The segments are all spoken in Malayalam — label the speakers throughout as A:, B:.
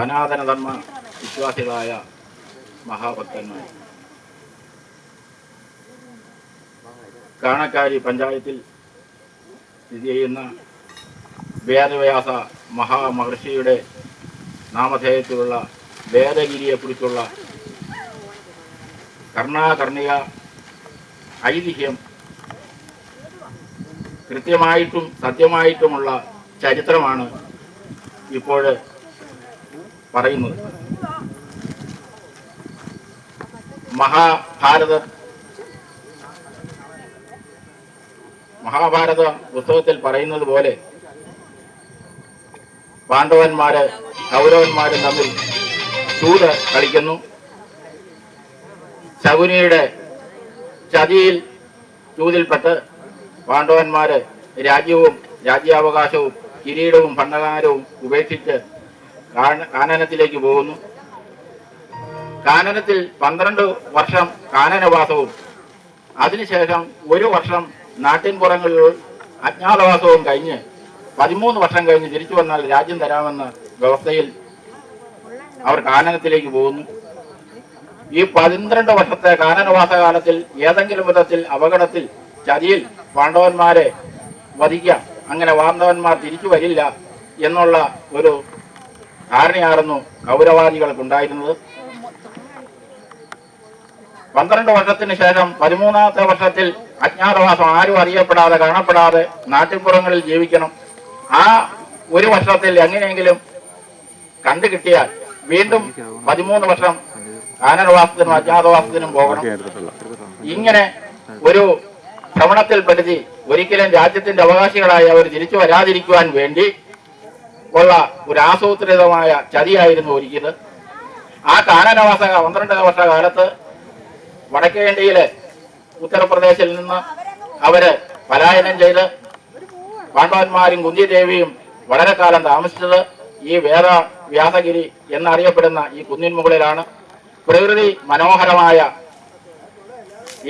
A: സനാതനധർമ്മ വിശ്വാസികളായ മഹാഭക്തന്മാർ. കാണക്കാരി പഞ്ചായത്തിൽ സ്ഥിതി ചെയ്യുന്ന വേദവ്യാസ മഹാമഹർഷിയുടെ നാമധേയത്തിലുള്ള വേദഗിരിയെക്കുറിച്ചുള്ള കർണാകർണിക ഐതിഹ്യം കൃത്യമായിട്ടും സത്യമായിട്ടുമുള്ള ചരിത്രമാണ് ഇപ്പോൾ പറയുന്നത്. മഹാഭാരത മഹാഭാരത പുസ്തകത്തിൽ പറയുന്നത് പോലെ പാണ്ഡവന്മാര് കൗരവന്മാര് തമ്മിൽ ചൂട് കളിക്കുന്നു. ശകുനിയുടെ ചതിയിൽ ചൂതിൽപ്പെട്ട് പാണ്ഡവന്മാര് രാജ്യവും രാജ്യാവകാശവും കിരീടവും ഭണ്ഡകാരവും ഉപേക്ഷിച്ച് കാനനത്തിലേക്ക് പോകുന്നു. കാനനത്തിൽ പന്ത്രണ്ട് വർഷം കാനനവാസവും അതിനുശേഷം ഒരു വർഷം നാട്ടിൻപുറങ്ങളിൽ അജ്ഞാതവാസവും കഴിഞ്ഞ് പതിമൂന്ന് വർഷം കഴിഞ്ഞ് തിരിച്ചു വന്നാൽ രാജ്യം തരാമെന്ന വ്യവസ്ഥയിൽ അവർ കാനനത്തിലേക്ക് പോകുന്നു. ഈ പന്ത്രണ്ട് വർഷത്തെ കാനനവാസ കാലത്തിൽ ഏതെങ്കിലും വിധത്തിൽ അപകടത്തിൽ ചതിയിൽ പാണ്ഡവന്മാരെ വധിക്കാം. അങ്ങനെ പാണ്ഡവന്മാർ തിരിച്ചു വരില്ല എന്നുള്ള ഒരു ധാരണയായിരുന്നു കൗരവാദികൾക്കുണ്ടായിരുന്നത്. പന്ത്രണ്ട് വർഷത്തിന് ശേഷം പതിമൂന്നാമത്തെ വർഷത്തിൽ അജ്ഞാതവാസം ആരും അറിയപ്പെടാതെ കാണപ്പെടാതെ നാട്ടിൻപുറങ്ങളിൽ ജീവിക്കണം. ആ ഒരു വർഷത്തിൽ എങ്ങനെയെങ്കിലും കണ്ടു കിട്ടിയാൽ വീണ്ടും പതിമൂന്ന് വർഷം കാനനവാസത്തിനും അജ്ഞാതവാസത്തിനും പോകണം. ഇങ്ങനെ ഒരു ഭ്രമണത്തിൽപ്പെടുത്തി ഒരിക്കലും രാജ്യത്തിന്റെ അവകാശികളായി അവർ തിരിച്ചു വരാതിരിക്കുവാൻ വേണ്ടി ഉള്ള ഒരു ആസൂത്രിതമായ ചതിയായിരുന്നു ഒരുക്കിയത് ആ കാനനവാസ പന്ത്രണ്ട് വർഷ കാലത്ത് വടക്കേ ഇന്ത്യയിലെ ഉത്തർപ്രദേശിൽ നിന്ന് അവർ പലായനം ചെയ്ത് പാണ്ഡവന്മാരും കുന്തിദേവിയും വളരെ കാലം താമസിച്ചത് ഈ വേദ വ്യാസഗിരി എന്നറിയപ്പെടുന്ന ഈ കുന്നിൻ മുകളിലാണ്. പ്രകൃതി മനോഹരമായ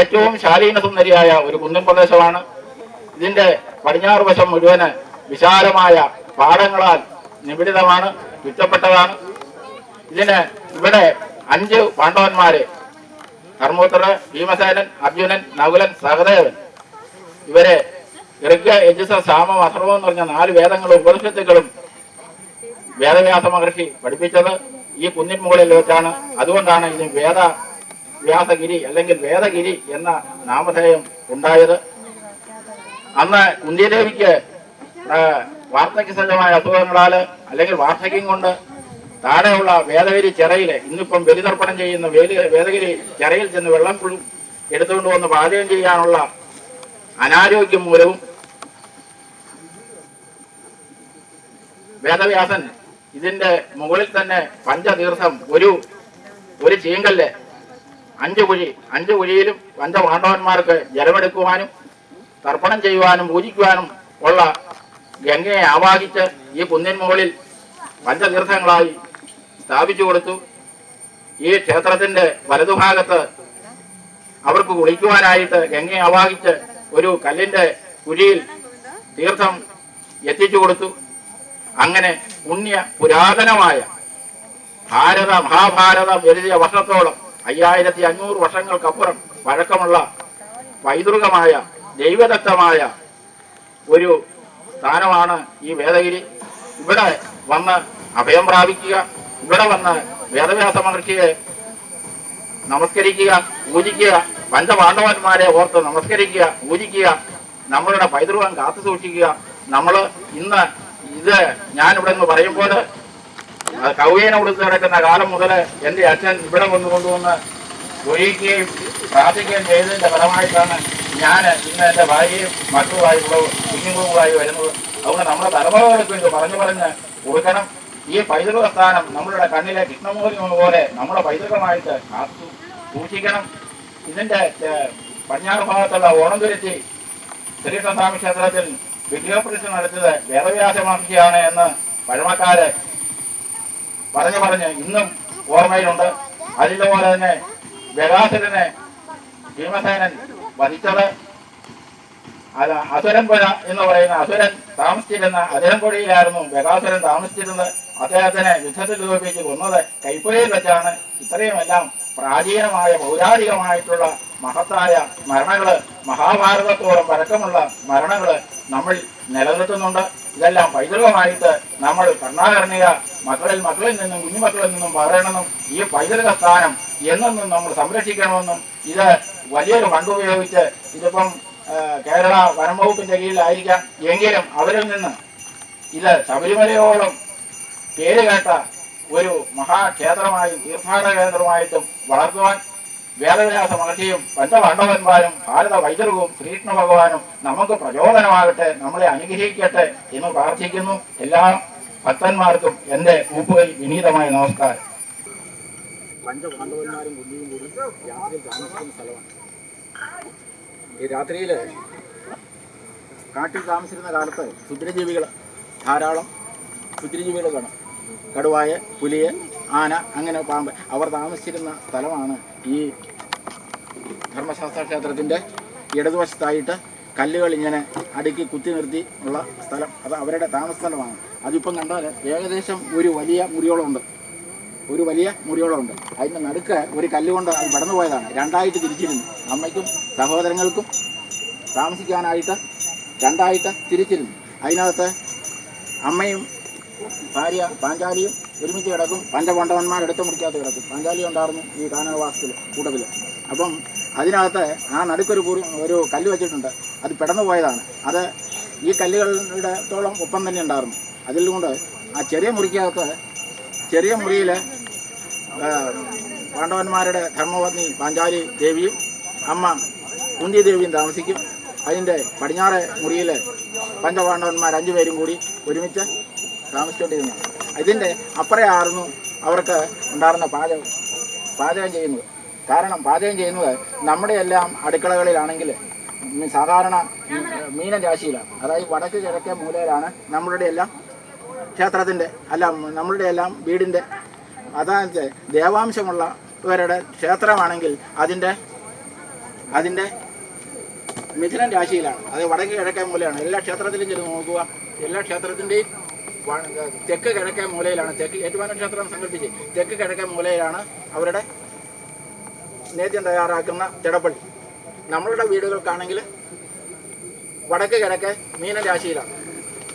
A: ഏറ്റവും ശാലീന സുന്ദരിയായ ഒരു കുന്നിൻ പ്രദേശമാണ്. ഇതിന്റെ പടിഞ്ഞാറ് വശം മുഴുവൻ വിശാലമായ പാടങ്ങളാൽ നിബിഡിതമാണ് ചുറ്റപ്പെട്ടതാണ് ഇതിന് ഇവിടെ അഞ്ച് പാണ്ഡവന്മാരെ ധർമ്മോത്തര ഭീമസേനൻ അർജുനൻ നകുലൻ സഹദേവൻ. ഇവരെ ഋഗ യജുസ സാമം അഥർവം എന്ന് പറഞ്ഞ നാല് വേദങ്ങളും ഉപനിഷത്തുക്കളും വേദവ്യാസ മഹർഷി പഠിപ്പിച്ചത് ഈ കുന്നിൻ മുകളിൽ വെച്ചാണ്. അതുകൊണ്ടാണ് ഇതിന് വേദ വ്യാസഗിരി അല്ലെങ്കിൽ വേദഗിരി എന്ന നാമധേയം ഉണ്ടായത്. അന്ന് കുന്തിദേവിക്ക് ആ, വാർദ്ധക്യ സജ്ജമായ അസുഖങ്ങളാൽ അല്ലെങ്കിൽ വാർദ്ധക്യം കൊണ്ട് താഴെയുള്ള വേദഗിരി ചിറയിലെ ഇന്നിപ്പം ബലിതർപ്പണം ചെയ്യുന്ന വേലി വേദഗിരി ചിറയിൽ ചെന്ന് വെള്ളം എടുത്തുകൊണ്ട് വന്ന് പാചകം ചെയ്യാനുള്ള അനാരോഗ്യം മൂലവും വേദവ്യാസൻ ഇതിന്റെ മുകളിൽ തന്നെ പഞ്ചതീർത്ഥം ഒരു ഒരു ചീങ്കല്ല് അഞ്ചു കുഴി അഞ്ചു കുഴിയിലും പഞ്ചപാണ്ഡവന്മാർക്ക് ജലമെടുക്കുവാനും തർപ്പണം ചെയ്യുവാനും പൂജിക്കുവാനും ഉള്ള ഗംഗയെ ആവാഹിച്ച് ഈ കുന്നിൻ മുകളിൽ പഞ്ചതീർത്ഥങ്ങളായി സ്ഥാപിച്ചു കൊടുത്തു. ഈ ക്ഷേത്രത്തിന്റെ വലതുഭാഗത്ത് അവർക്ക് കുളിക്കുവാനായിട്ട് ഗംഗയെ ആവാഹിച്ച് ഒരു കല്ലിന്റെ കുഴിയിൽ തീർത്ഥം എത്തിച്ചു കൊടുത്തു. അങ്ങനെ പുണ്യ പുരാതനമായ ഭാരത മഹാഭാരതം എഴുതിയ വർഷത്തോളം അയ്യായിരത്തി അഞ്ഞൂറ് വർഷങ്ങൾക്കപ്പുറം പഴക്കമുള്ള പൈതൃകമായ ദൈവദത്തമായ ഒരു സ്ഥാനമാണ് ഈ വേദഗിരി. ഇവിടെ വന്ന് അഭയം പ്രാപിക്കുക ഇവിടെ വന്ന് വേദവ്യാസ മഹർഷിയെ നമസ്കരിക്കുക പൂജിക്കുക പഞ്ചപാണ്ഡവന്മാരെ ഓർത്ത് നമസ്കരിക്കുക പൂജിക്കുക നമ്മളുടെ പൈതൃകം കാത്തു സൂക്ഷിക്കുക. നമ്മൾ ഇന്ന് ഇത് ഞാനിവിടെ നിന്ന് പറയുമ്പോൾ കൗവേനെ കൊടുത്ത് കിടക്കുന്ന കാലം മുതൽ എന്റെ അച്ഛൻ ഇവിടെ കൊണ്ടു കൊണ്ടുവന്ന് ഒഴിക്കുകയും പ്രാർത്ഥിക്കുകയും ചെയ്തതിന്റെ ഫലമായിട്ടാണ് ഞാൻ ഇന്ന് എന്റെ ഭാര്യയും മക്കളുമായി ഇവിടെ കുഞ്ഞുങ്ങളുമായി വരുന്നത്. അതുകൊണ്ട് നമ്മുടെ തലമുറകൾക്ക് ഇത് പറഞ്ഞു പറഞ്ഞ് കൊടുക്കണം. ഈ പൈതൃക സ്ഥാനം നമ്മളുടെ കണ്ണിലെ കൃഷ്ണമൂലി പോലെ നമ്മുടെ പൈതൃകമായിട്ട് കാത്തു സൂക്ഷിക്കണം. ഇതിന്റെ ഏഹ്, പടിഞ്ഞാറ് ഭാഗത്തുള്ള ഓണംതുരുത്തി ശ്രീകൃഷ്ണസ്വാമി ക്ഷേത്രത്തിൽ വിഗ്രഹപ്രതിഷ്ഠ നടത്തിയത് വേദവ്യാസ മഹർഷിയാണ് എന്ന് പഴമക്കാര് പറഞ്ഞു പറഞ്ഞ് ഇന്നും ഓർമ്മയിലുണ്ട്. അതിലുപോലെ തന്നെ ബഗാസുരനെ ഭീമസേനൻ വധിച്ചത്. അത് അസുരൻപുഴ എന്ന് പറയുന്ന അസുരൻ താമസിച്ചിരുന്ന അതിരംപുഴയിലായിരുന്നു ബഗാസുരൻ താമസിച്ചിരുന്നത്. അദ്ദേഹത്തിനെ യുദ്ധത്തിൽ രൂപിച്ച് കൊന്നത് കൈപ്പുരയിൽ വെച്ചാണ്. ഇത്രയുമെല്ലാം പ്രാചീനമായ പൗരാണികമായിട്ടുള്ള മഹത്തായ മരണങ്ങൾ മഹാഭാരതത്തോളം പഴക്കമുള്ള മരണങ്ങൾ നമ്മൾ നിലനിർത്തുന്നുണ്ട്. ഇതെല്ലാം പൈതൃകമായിട്ട് നമ്മൾ കർണാകരണീയ മക്കളിൽ മക്കളിൽ നിന്നും കുഞ്ഞുമക്കളിൽ നിന്നും പറയണമെന്നും ഈ പൈതൃക സ്ഥാനം എന്നൊന്നും നമ്മൾ സംരക്ഷിക്കണമെന്നും ഇത് വലിയൊരു ഫണ്ട് ഉപയോഗിച്ച് ഇതിപ്പം കേരള വനം വകുപ്പിന്റെ കീഴിലായിരിക്കാം. എങ്കിലും അവരിൽ നിന്ന് ഇത് ശബരിമലയോളം പേര് കേട്ട ഒരു മഹാക്ഷേത്രമായും തീർത്ഥാടന കേന്ദ്രമായിട്ടും വളർത്തുവാൻ വേദവ്യാസ മഹർഷിയും പഞ്ചപാണ്ഡവന്മാരും ഭാരത വൈദ്യർവും ശ്രീകൃഷ്ണ ഭഗവാനും നമുക്ക് പ്രചോദനമാകട്ടെ നമ്മളെ അനുഗ്രഹിക്കട്ടെ എന്ന് പ്രാർത്ഥിക്കുന്നു. എല്ലാ ഭക്തന്മാർക്കും എന്റെ ഊപ്പുകൈ വിനീതമായ നമസ്കാരം. പഞ്ചപാണ്ഡവന്മാരും ഈ രാത്രിയിൽ കാട്ടിൽ താമസിക്കുന്ന കാലത്ത് ക്ഷുദ്രജീവികൾ ധാരാളം ക്ഷുദ്രജീവികൾ കാണും. കടുവായ പുലിയെ ആന അങ്ങനെ പാമ്പ്. അവർ താമസിച്ചിരുന്ന സ്ഥലമാണ് ഈ ധർമ്മശാസ്ത്ര ക്ഷേത്രത്തിന്റെ ഇടതുവശത്തായിട്ട് കല്ലുകൾ ഇങ്ങനെ അടുക്കി കുത്തി നിർത്തി ഉള്ള സ്ഥലം. അത് അവരുടെ താമസ സ്ഥലമാണ് അതിപ്പം കണ്ടാൽ ഏകദേശം ഒരു വലിയ മുറിയോളമുണ്ട്. ഒരു വലിയ മുറിയോളമുണ്ട്. അതിന്റെ നടുക്ക് ഒരു കല്ലുകൊണ്ട് അത് കടന്നു പോയതാണ്. രണ്ടായിട്ട് തിരിച്ചിരുന്നു. അമ്മയ്ക്കും സഹോദരങ്ങൾക്കും താമസിക്കാനായിട്ട് രണ്ടായിട്ട് തിരിച്ചിരുന്നു. അതിനകത്ത് അമ്മയും ഭാര്യ പാഞ്ചാലിയും ഒരുമിച്ച് കിടക്കും. പഞ്ചപാണ്ഡവന്മാർ എടുത്ത് മുറിക്കാത്ത കിടക്കും. പഞ്ചാലി ഉണ്ടായിരുന്നു ഈ കാനകവാസത്തിൽ കൂട്ടത്തിൽ അപ്പം അതിനകത്ത് ആ നടുക്കൊരു കുറി ഒരു കല്ല് വെച്ചിട്ടുണ്ട്. അത് പിടന്നു പോയതാണ്. അത് ഈ കല്ലുകളുടെ തോളം ഒപ്പം തന്നെ ഉണ്ടായിരുന്നു. അതിൽ കൊണ്ട് ആ ചെറിയ മുറിക്കകത്ത് ചെറിയ മുറിയിൽ പാണ്ഡവന്മാരുടെ ധർമ്മപത്നി പാഞ്ചാലി ദേവിയും അമ്മ കുന്തി ദേവിയും താമസിക്കും. അതിന്റെ പടിഞ്ഞാറ് മുറിയിൽ പഞ്ചപാണ്ഡവന്മാർ അഞ്ചു പേരും കൂടി ഒരുമിച്ച് താമസിച്ചുകൊണ്ടിരുന്നു. ഇതിന്റെ അപ്പുറയായിരുന്നു അവർക്ക് ഉണ്ടായിരുന്ന പാചകം. പാചകം ചെയ്യുന്നത്. കാരണം പാചകം ചെയ്യുന്നത് നമ്മുടെ എല്ലാം അടുക്കളകളിലാണെങ്കിൽ സാധാരണ മീന രാശിയിലാണ് അതായത് വടക്ക് കിഴക്കേ മൂലയിലാണ് നമ്മളുടെ എല്ലാം ക്ഷേത്രത്തിന്റെ അല്ല നമ്മളുടെ എല്ലാം വീടിന്റെ അതായത് ദേവാംശമുള്ളവരുടെ ക്ഷേത്രമാണെങ്കിൽ അതിന്റെ അതിന്റെ മിഥുനൻ രാശിയിലാണ്. അത് വടക്ക് കിഴക്കേ മൂലയാണ്. എല്ലാ ക്ഷേത്രത്തിലും ചെന്ന് നോക്കുക. എല്ലാ ക്ഷേത്രത്തിന്റെയും തെക്ക് കിഴക്കേ മൂലയിലാണ്. തെക്ക് ഏറ്റുമാന ക്ഷേത്രം സംഘടിപ്പിച്ച് തെക്ക് കിഴക്കേ മൂലയിലാണ് അവരുടെ നേദ്യം തയ്യാറാക്കുന്ന തിടപ്പള്ളി. നമ്മളുടെ വീടുകൾക്കാണെങ്കിൽ വടക്ക് കിഴക്ക് മീനരാശിയിലാണ്.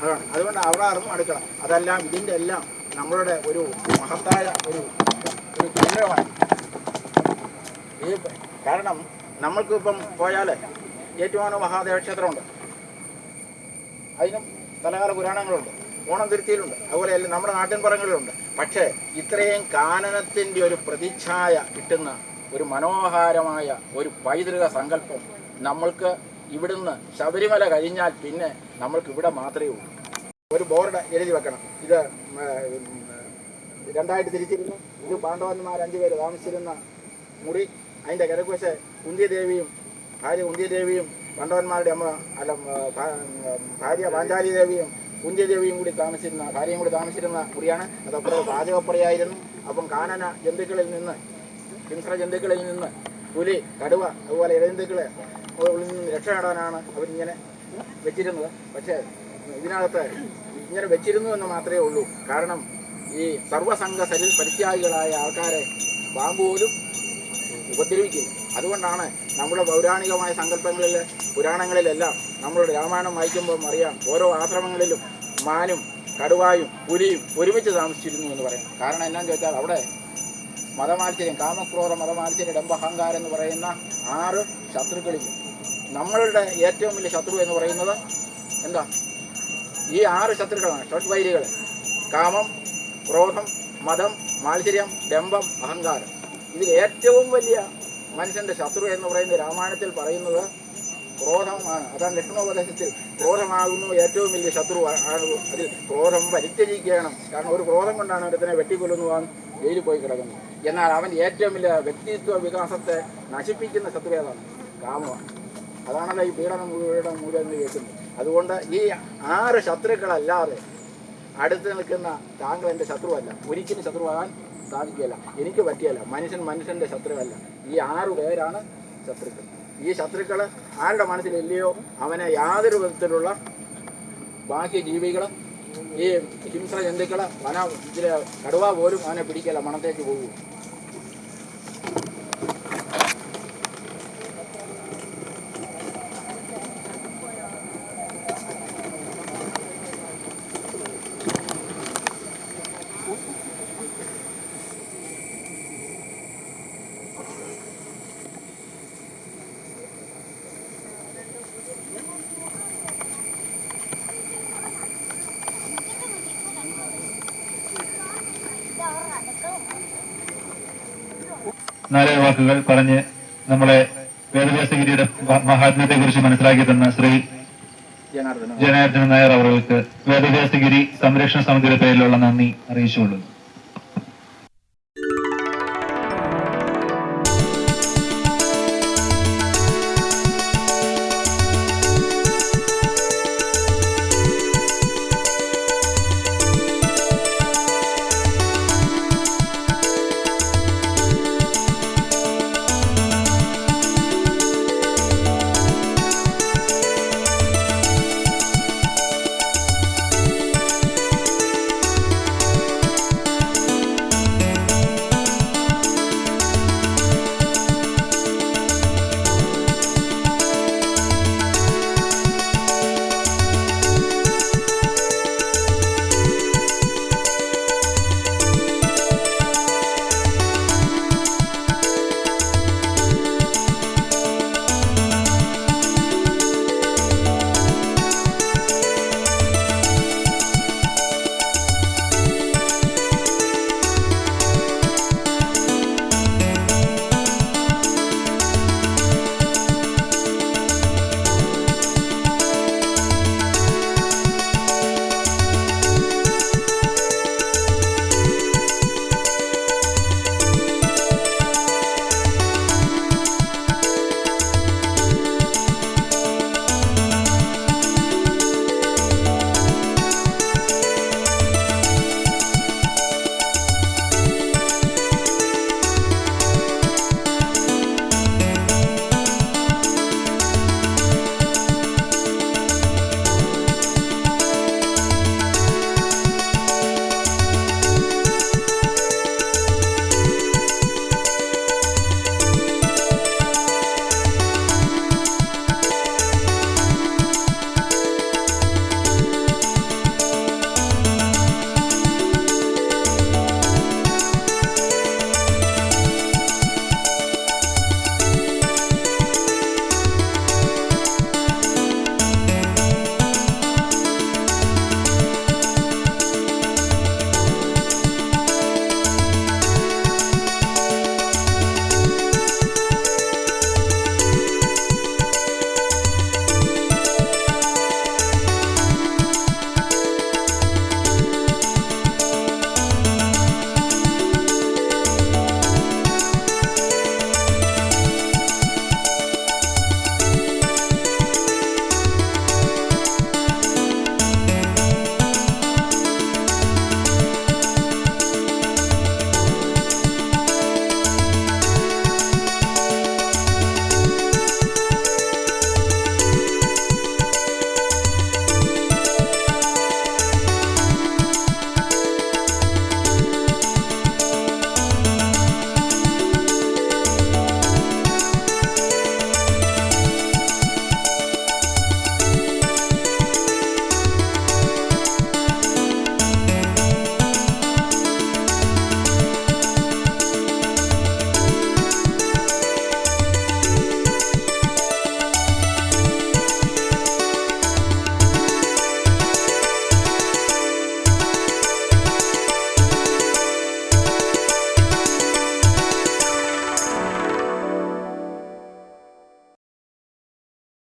A: അതാണ്. അതുകൊണ്ട് അവിടെ ആയിരുന്നു അടുക്കണം. അതെല്ലാം ഇതിന്റെ എല്ലാം നമ്മളുടെ ഒരു മഹത്തായ ഒരു ഒരു കേന്ദ്രമാണ്. ഈ കാരണം നമ്മൾക്ക് ഇപ്പം പോയാൽ ഏറ്റുമാനോ മഹാദേവ ക്ഷേത്രമുണ്ട്. അതിനും പലകാല പുരാണങ്ങളുണ്ട്. ഓണം തിരുത്തിയിലുണ്ട് അതുപോലെ എല്ലാം നമ്മുടെ നാട്ടിൻ പുറങ്ങളിലുണ്ട് പക്ഷേ ഇത്രയും കാനനത്തിന്റെ ഒരു പ്രതിച്ഛായ കിട്ടുന്ന ഒരു മനോഹരമായ ഒരു പൈതൃക സങ്കല്പം നമ്മൾക്ക് ഇവിടുന്ന് ശബരിമല കഴിഞ്ഞാൽ പിന്നെ നമ്മൾക്ക് ഇവിടെ മാത്രമേ ഉള്ളൂ. ഒരു ബോർഡ് എഴുതി വെക്കണം. ഇത് രണ്ടായിട്ട് തിരിച്ചിരുന്നു. ഇത് പാണ്ഡവന്മാർ അഞ്ചുപേര് താമസിച്ചിരുന്ന മുറി അതിന്റെ കിഴക്കുവശ കുന്തിദേവിയും ഭാര്യ കുന്തിദേവിയും പാണ്ഡവന്മാരുടെ അമ്മ അല്ല ഭാര്യ പാഞ്ചാലി ദേവിയും കുന്തിദേവിയും കൂടി താമസിച്ചിരുന്ന ഭാര്യയും കൂടി താമസിച്ചിരുന്ന മുറിയാണ് അതപ്പുറം പാചകപ്പുറയായിരുന്നു. അപ്പം കാനന ജന്തുക്കളിൽ നിന്ന് ഹിംസ്ര ജന്തുക്കളിൽ നിന്ന് പുലി കടുവ അതുപോലെ ഇഴജന്തുക്കളെ നിന്ന് രക്ഷ നേടാനാണ് അവരിങ്ങനെ വെച്ചിരുന്നത്. പക്ഷേ ഇതിനകത്ത് ഇങ്ങനെ വെച്ചിരുന്നു എന്ന് മാത്രമേ ഉള്ളൂ. കാരണം ഈ സർവസംഘ സരി പരിത്യാഗികളായ ആൾക്കാരെ പാമ്പ് പോലും ഉപദ്രവിക്കും അതുകൊണ്ടാണ് നമ്മുടെ പൗരാണികമായ സങ്കല്പങ്ങളിൽ പുരാണങ്ങളിലെല്ലാം നമ്മളുടെ രാമായണം വായിക്കുമ്പോൾ അറിയാം. ഓരോ ആശ്രമങ്ങളിലും മാനും കടുവായും പുലിയും ഒരുമിച്ച് താമസിച്ചിരുന്നു എന്ന് പറയുന്നു. കാരണം എന്നാന്ന് ചോദിച്ചാൽ അവിടെ മതമാത്സര്യം കാമക്രോധ മതമാത്സര്യം ഡംബഹങ്കാരം എന്ന് പറയുന്ന ആറ് ശത്രുക്കളിൽ നമ്മളുടെ ഏറ്റവും വലിയ ശത്രു എന്ന് പറയുന്നത് എന്താ? ഈ ആറ് ശത്രുക്കളാണ് ഷഡ്വൈരികൾ. കാമം ക്രോധം മതം മാത്സര്യം ഡംബം അഹങ്കാരം. ഇതിൽ ഏറ്റവും വലിയ മനുഷ്യന്റെ ശത്രു എന്ന് പറയുന്നത് രാമായണത്തിൽ പറയുന്നത് ക്രോധമാണ്. അതാണ് ലക്ഷ്മണോപദേശത്തിൽ ക്രോധമാകുന്നു ഏറ്റവും വലിയ ശത്രു ആണ്. അതിൽ ക്രോധം പരിത്യജിക്കണം കാരണം ഒരു ക്രോധം കൊണ്ടാണ് ഒരുത്തനെ വെട്ടിക്കൊല്ലുന്നതാണ് ജയിലിൽ പോയി കിടക്കുന്നത്. എന്നാൽ അവൻ ഏറ്റവും വലിയ വ്യക്തിത്വ വികാസത്തെ നശിപ്പിക്കുന്ന ശത്രു ഏതാണ്? കാമമാണ് അതാണല്ലോ ഈ പീഡനം മുഴുവൻ മൂലം എന്ന് കേൾക്കുന്നത്. അതുകൊണ്ട് ഈ ആറ് ശത്രുക്കളല്ലാതെ അടുത്ത് നിൽക്കുന്ന താങ്കൾ എന്റെ ശത്രുവല്ല. ഒരിക്കലും ശത്രുവാകാൻ സാധിക്കുകയില്ല. എനിക്ക് പറ്റിയല്ല. മനുഷ്യൻ മനുഷ്യന്റെ ശത്രുവല്ല. ഈ ആറ് പേരാണ് ശത്രുക്കൾ. ഈ ശത്രുക്കൾ ആരുടെ മനസ്സിലില്ലയോ അവനെ യാതൊരു വിധത്തിലുള്ള ബാക്കി ജീവികൾ ഈ ഹിംസ ജന്തുക്കൾ വന ഇതിലെ കടുവ പോലും അവനെ പിടിക്കല മണത്തേക്ക് പോകും.
B: നാല് വാക്കുകൾ പറഞ്ഞ് നമ്മളെ വേദവ്യാസഗിരിയുടെ മഹാത്മ്യത്തെ കുറിച്ച് മനസ്സിലാക്കി തന്ന ശ്രീ ജനാർദ്ദനം. നായർ അവർക്ക് വേദവ്യാസഗിരി സംരക്ഷണ സമിതിയുടെ പേരിലുള്ള നന്ദി അറിയിച്ചുകൊള്ളുന്നു.